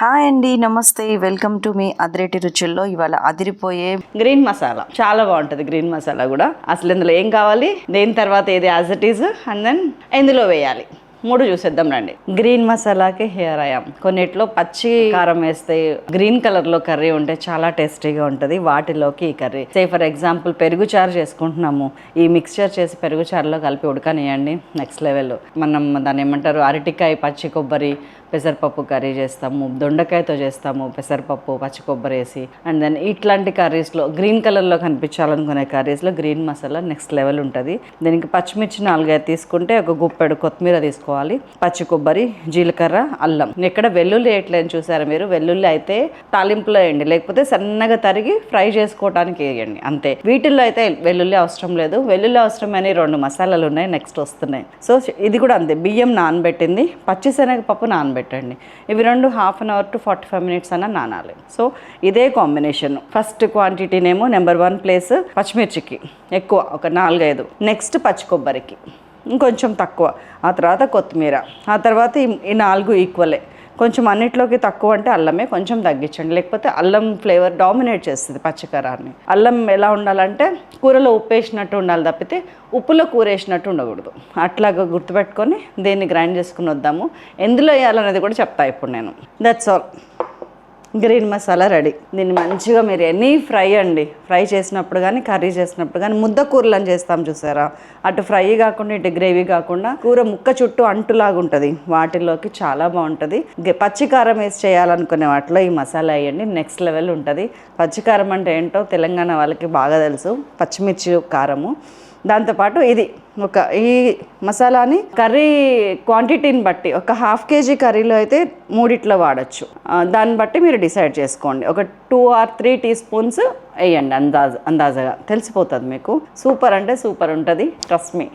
Hi అండి నమస్తే. Welcome to మీ అదిరేటి రుచుల్లో. ఇవాళ అదిరిపోయే గ్రీన్ మసాలా చాలా బాగుంటుంది గ్రీన్ మసాలా కూడా. అసలు ఇందులో ఏం కావాలి? దేని తర్వాత ఏది as it is and then ఇందులో వేయాలి. మూడు చూసేద్దాం రండి. గ్రీన్ మసాలాకి హెయిర్ ఆయా కొన్నిట్లో పచ్చి కారం వేస్తే గ్రీన్ కలర్లో కర్రీ ఉంటే చాలా టేస్టీగా ఉంటుంది. వాటిలోకి ఈ కర్రీ. సే ఫర్ ఎగ్జాంపుల్ పెరుగు చారు చేసుకుంటున్నాము. ఈ మిక్స్చర్ చేసి పెరుగు చారులో కలిపి ఉడకనియండి. నెక్స్ట్ లెవెల్ మనం దాన్ని ఏమంటారు? అరటికాయ పచ్చి కొబ్బరి పెసరపప్పు కర్రీ చేస్తాము. దొండకాయతో చేస్తాము. పెసరపప్పు పచ్చి కొబ్బరి వేసి. అండ్ దెన్ ఇట్లాంటి కర్రీస్లో గ్రీన్ కలర్లో కనిపించాలనుకునే కర్రీస్లో గ్రీన్ మసాలా నెక్స్ట్ లెవెల్ ఉంటుంది. దీనికి పచ్చిమిర్చి నాలుగైదు తీసుకుంటే ఒక గుప్పెడు కొత్తిమీర తీసుకోవాలి. పచ్చి కొబ్బరి జీలకర్ర అల్లం. ఇక్కడ వెల్లుల్లి వేయట్లేదు చూసారా మీరు? వెల్లుల్లి అయితే తాలింపులో వేయండి. లేకపోతే సన్నగా తరిగి ఫ్రై చేసుకోవడానికి వేయండి. అంతే. వీటిల్లో అయితే వెల్లుల్లి అవసరం లేదు. వెల్లుల్లి అవసరమని రెండు మసాలాలు ఉన్నాయి. నెక్స్ట్ వస్తున్నాయి. సో ఇది కూడా అంతే. బియ్యం నానబెట్టింది. పచ్చిశనగపప్పు నానబెట్టండి. ఇవి రెండు half an hour to forty five minutes అన్న నానాలి. సో ఇదే కాంబినేషన్. ఫస్ట్ క్వాంటిటీనేమో నెంబర్ వన్ ప్లేస్ పచ్చిమిర్చికి. ఎక్కువ ఒక నాలుగైదు. నెక్స్ట్ పచ్చి కొబ్బరికి. ఇంకొంచెం తక్కువ. ఆ తర్వాత కొత్తిమీర. ఆ తర్వాత ఈ- నాలుగు ఈక్వలే కొంచెం అన్నిట్లోకి తక్కువ అంటే అల్లమే కొంచెం తగ్గించండి. లేకపోతే అల్లం ఫ్లేవర్ డామినేట్ చేస్తుంది పచ్చకారాన్ని. అల్లం ఎలా ఉండాలంటే కూరలో ఉప్పు వేసినట్టు ఉండాలి తప్పితే ఉప్పులో కూర వేసినట్టు ఉండకూడదు. అట్లాగా గుర్తుపెట్టుకొని దీన్ని గ్రైండ్ చేసుకుని వద్దాము. ఎందులో వేయాలనేది కూడా చెప్తా ఇప్పుడు నేను. That's all green masala ready. దీన్ని మంచిగా మీరు ఎనీ ఫ్రై అండి ఫ్రై చేసినప్పుడు కానీ కర్రీ చేసినప్పుడు కానీ ముద్ద కూరలను చేస్తాం చూసారా? అటు ఫ్రై కాకుండా ఇటు గ్రేవీ కాకుండా కూర ముక్క చుట్టూ అంటులాగా ఉంటుంది. వాటిలోకి చాలా బాగుంటుంది. పచ్చికారం వేసి చేయాలనుకునే వాటిలో ఈ మసాలా వేయండి. నెక్స్ట్ లెవెల్ ఉంటుంది. పచ్చికారం అంటే ఏంటో తెలంగాణ వాళ్ళకి బాగా తెలుసు. పచ్చిమిర్చి కారము. దాంతోపాటు ఇది ఒక ఈ మసాలాని కర్రీ క్వాంటిటీని బట్టి ఒక హాఫ్ కేజీ కర్రీలో అయితే మూడిట్లో వాడచ్చు. దాన్ని బట్టి మీరు డిసైడ్ చేసుకోండి. ఒక two or three teaspoons వేయండి అందాజ అందాజగా. తెలిసిపోతుంది మీకు. సూపర్ అంటే సూపర్ ఉంటుంది. Trust me